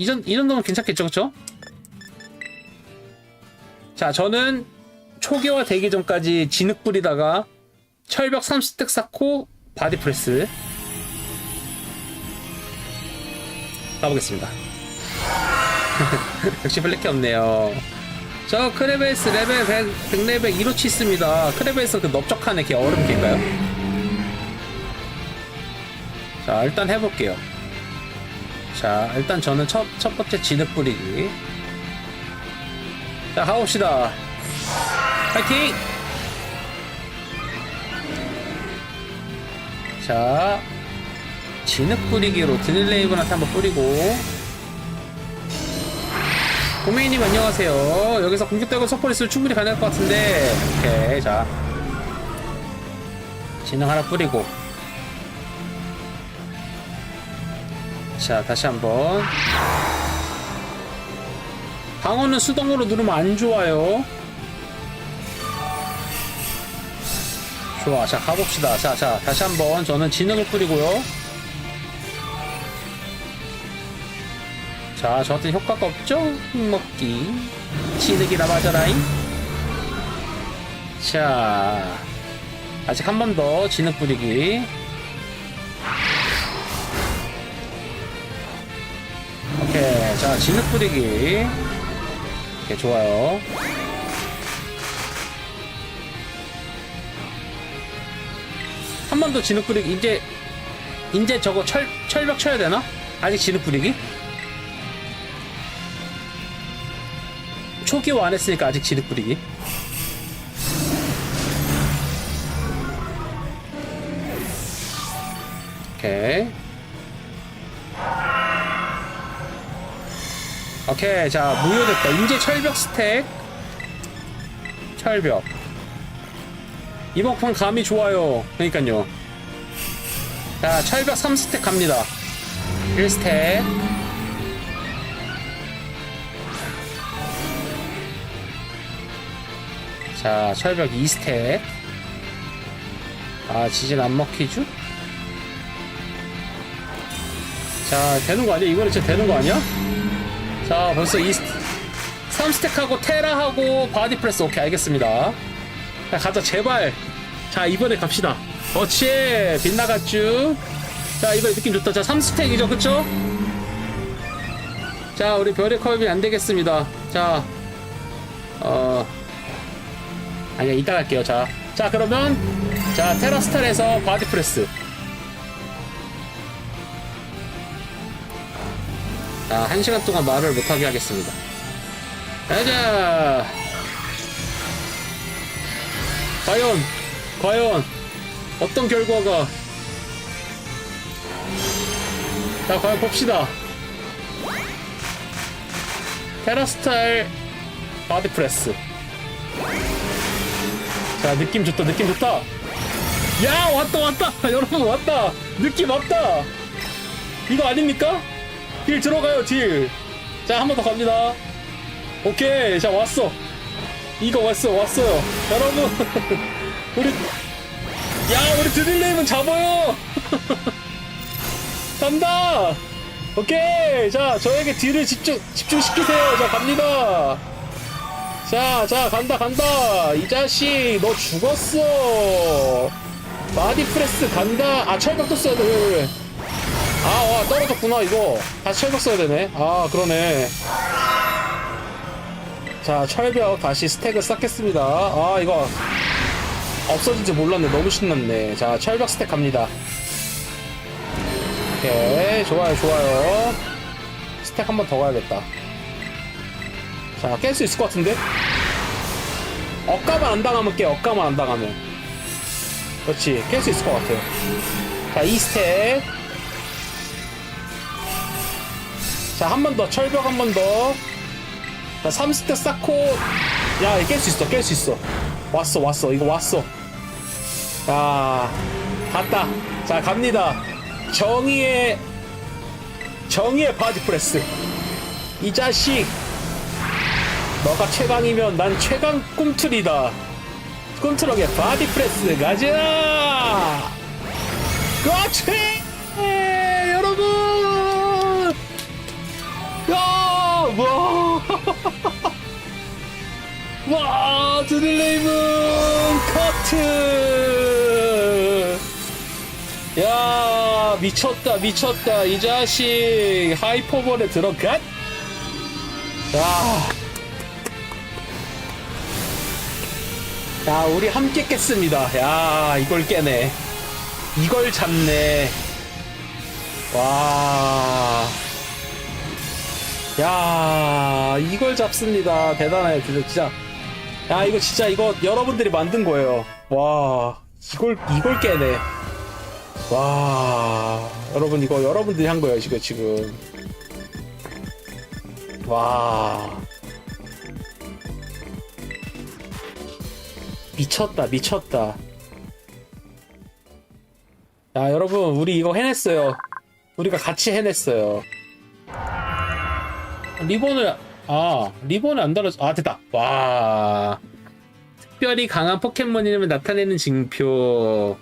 이, 정, 이 정도면 괜찮겠죠, 그쵸? 자, 저는 초기화 되기 전까지 진흙 뿌리다가 철벽 30대 쌓고 바디프레스 가보겠습니다. 역시 블랙이 없네요. 저 크레베스 레벨 100, 100레벨 1호치 있습니다. 크레베스 그 넓적한 애걔 얼음 걔인가요? 자, 일단 해볼게요. 자, 일단 저는 첫, 첫 번째 진흙 뿌리기. 자, 가봅시다. 파이팅! 자, 진흙 뿌리기로 드릴레이븐한테 한번 뿌리고. 고메이님 안녕하세요. 여기서 공격되고 서포리스 충분히 가능할 것 같은데. 오케이, 자. 진흙 하나 뿌리고. 자, 다시 한번. 방어는 수동으로 누르면 안 좋아요. 좋아. 자, 가봅시다. 자, 자, 다시 한번 저는 진흙을 뿌리고요. 자, 저한테 효과가 없죠? 먹기. 진흙이나 맞아라잉. 자, 아직 한 번 더 진흙 뿌리기. 오케이. 자, 진흙 뿌리기. 오케이, 좋아요. 한 번 더 진흙 뿌리기. 이제, 이제 저거 철, 철벽 쳐야 되나? 아직 진흙 뿌리기? 초기화 안 했으니까 아직 진흙 뿌리기. 오케이. 오케이 자 무효됐다. 이제 철벽 스택. 철벽. 이번 판 감이 좋아요. 그러니까요. 자 철벽 3스택 갑니다. 1스택. 자 철벽 2스택. 아 지진 안 먹히죠? 자 되는 거 아니야? 이번에 진짜 되는 거 아니야? 자 벌써 2 3스택하고 테라하고 바디프레스. 오케이 알겠습니다. 자 가자 제발. 자 이번에 갑시다. 어치 빗나갔쥬. 자 이번에 느낌 좋다. 자 3스택이죠 그쵸? 자 우리 별의 컵이 안되겠습니다. 자 어 아니야 이따 갈게요. 자, 자 그러면 자 테라스탈에서 바디프레스 자, 한 시간 동안 말을 못하게 하겠습니다. 가자! 과연, 과연, 어떤 결과가. 자, 과연 봅시다. 테라스타일 바디프레스. 자, 느낌 좋다, 느낌 좋다. 야, 왔다, 왔다! 여러분, 왔다! 느낌 왔다! 이거 아닙니까? 딜 들어가요 딜. 자 한 번 더 갑니다. 오케이 자 왔어. 이거 왔어 왔어요. 여러분 우리 야 우리 드릴레임은 잡아요. 간다. 오케이 자 저에게 딜을 집중 집중시키세요. 자 갑니다. 자, 자, 간다, 간다. 이 자식, 너 죽었어. 바디 프레스 간다. 아, 철벽도 써야 돼. 왜, 왜, 왜. 아, 와, 떨어졌구나, 이거. 다시 철벽 써야 되네. 아, 그러네. 자, 철벽 다시 스택을 쌓겠습니다. 아, 이거. 없어진 지 몰랐네. 너무 신났네. 자, 철벽 스택 갑니다. 오케이. 좋아요, 좋아요. 스택 한 번 더 가야겠다. 자, 깰 수 있을 것 같은데? 억가만 안 당하면 깨, 억가만 안 당하면. 그렇지, 깰 수 있을 것 같아요. 자, 2스택. 자, 한 번 더, 철벽 한 번 더. 자, 3스택 쌓고. 야, 깰 수 있어, 깰 수 있어. 왔어, 왔어, 이거 왔어. 자, 갔다. 자, 갑니다. 정의의, 정의의 바디 프레스. 이 자식. 너가 최강이면 난 최강 꿈틀이다. 꿈틀하게 바디 프레스 가자. 그렇지, 와 드릴레이븐 커트! 야 미쳤다 미쳤다. 이 자식 하이퍼볼에 들어가 야. 야 우리 함께 깼습니다. 야 이걸 깨네. 이걸 잡네. 와. 야, 이걸 잡습니다. 대단해요. 진짜, 진짜. 야, 이거 진짜 이거 여러분들이 만든 거예요. 와, 이걸, 이걸 깨네. 와, 여러분 이거 여러분들이 한 거예요. 지금, 지금. 와. 미쳤다, 미쳤다. 야, 여러분, 우리 이거 해냈어요. 우리가 같이 해냈어요. 리본을, 아, 리본을 안 달아줘. 아, 됐다. 와. 특별히 강한 포켓몬 이름을 나타내는 징표.